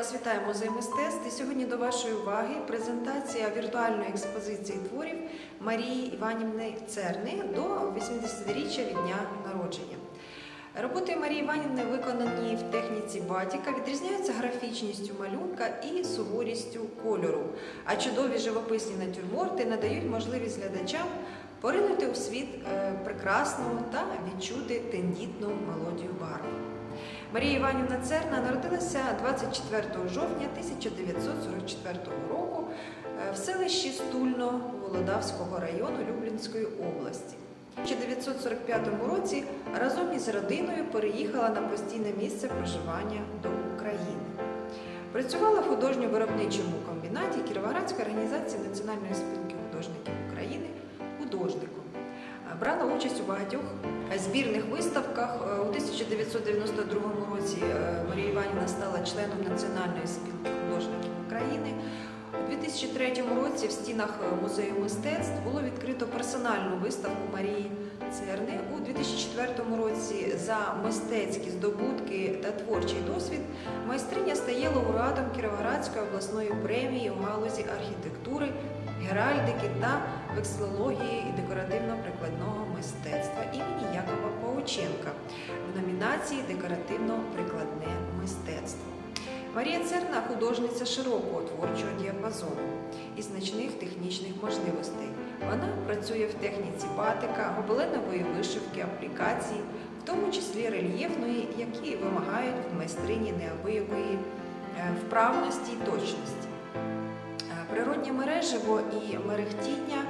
вас вітаю музей мистецтв. І сьогодні до вашої уваги презентація віртуальної експозиції творів Марії Іванівни Церни до 80-річчя від дня народження. Роботи Марії Іванівни, виконані в техніці батіка, відрізняються графічністю малюнка і суворістю кольору, а чудові живописні натюрморти надають можливість глядачам поринути у світ е, прекрасного та відчути тендітну мелодію барв. Марія Іванівна Церна народилася 24 жовтня 1944 року е, в селищі Стульно Володавського району Люблінської області. У 1945 році разом із родиною переїхала на постійне місце проживання до України. Працювала в художньо-виробничому комбінаті Кіровоградської організації Національної спілки художників України художником. Брала участь у багатьох збірних виставках. Е, У 1992 році е, Марія Іванівна стала членом Національної спілки художників України. У 2003 році в стінах е, музею мистецтв було відкрито персональну виставку Марії Церни. У 2004 році за мистецькі здобутки та творчий досвід майстриня стає лауреатом Кіровоградської обласної премії у галузі архітектури, геральдики та векслології і декоративно-прикладного мистецтва імені Якова Паученка в номінації Декоративно-прикладне мистецтво. Марія Церна художниця широкого творчого діапазону і значних технічних можливостей. Вона працює в техніці батика, гобеленової вишивки, аплікації, в тому числі рельєфної, які вимагають в майстрині неабиякої е, вправності і точності. Е, Природнє мереживо і мерехтіння,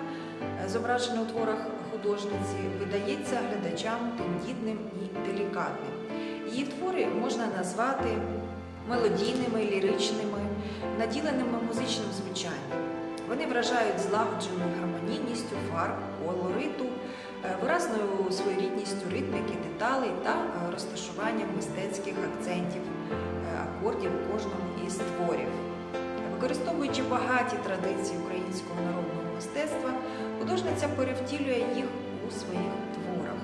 зображене у творах художниці, видається глядачам тендітним і делікатним. Її твори можна назвати мелодійними, ліричними, наділеними музичним звучанням. Вони вражають злагодженою гармонійністю фарб, колориту, е, виразною своєрідністю ритміки, деталей та е, розташуванням мистецьких акцентів, е, акордів у кожному із творів. Використовуючи багаті традиції українського народного мистецтва, художниця перевтілює їх у своїх творах.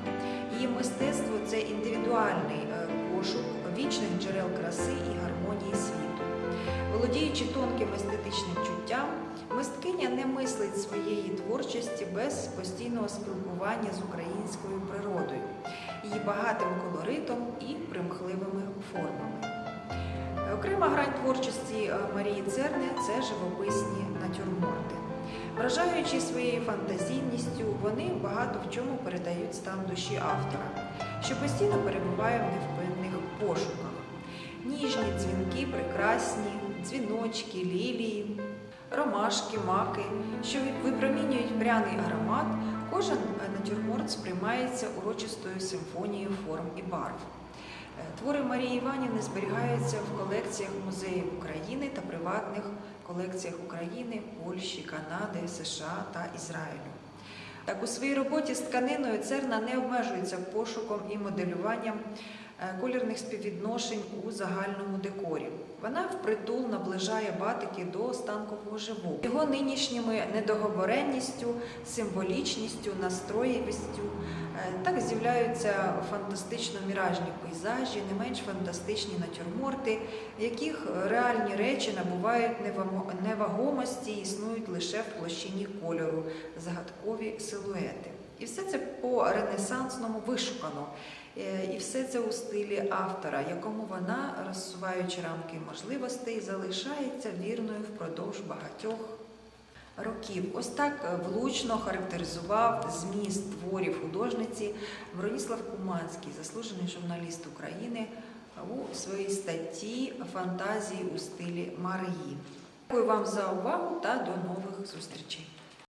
Її мистецтво це індивідуальний е, пошук вічних джерел краси і гармонії світу. Володіючи тонким естетичним чуттям, мисткиня не мислить своєї творчості без постійного спілкування з українською природою, її багатим колоритом і примхливими формами. Окрема грань творчості е, Марії Церни це живописні натюрморти. Вражаючи своєю фантазійністю, вони багато в чому передають стан душі автора, що постійно перебуває в невпинних пошуках. Ніжні дзвінки, прекрасні, дзвіночки, лілії, ромашки, маки, що випромінюють пряний аромат, кожен натюрморт сприймається урочистою симфонією форм і барв. Твори Марії Іванівни зберігаються в колекціях музеїв України та приватних колекціях України, Польщі, Канади, США та Ізраїлю. Так, у своїй роботі з тканиною Церна не обмежується пошуком і моделюванням колірних співвідношень у загальному декорі. Вона впритул наближає батики до останкового живу. Його нинішніми недоговоренністю, символічністю, настроєвістю е, так з'являються фантастично міражні пейзажі, не менш фантастичні натюрморти, в яких реальні речі набувають невагомості і існують лише в площині кольору, загадкові силуети. І все це по-ренесансному вишукано. Е, І все це у стилі автора, якому вона, розсуваючи рамки можливостей, залишається вірною впродовж багатьох років. Ось так е, влучно характеризував зміст творів художниці Броніслав Куманський, заслужений журналіст України, у своїй статті Фантазії у стилі Марії. Дякую вам за увагу та до нових зустрічей.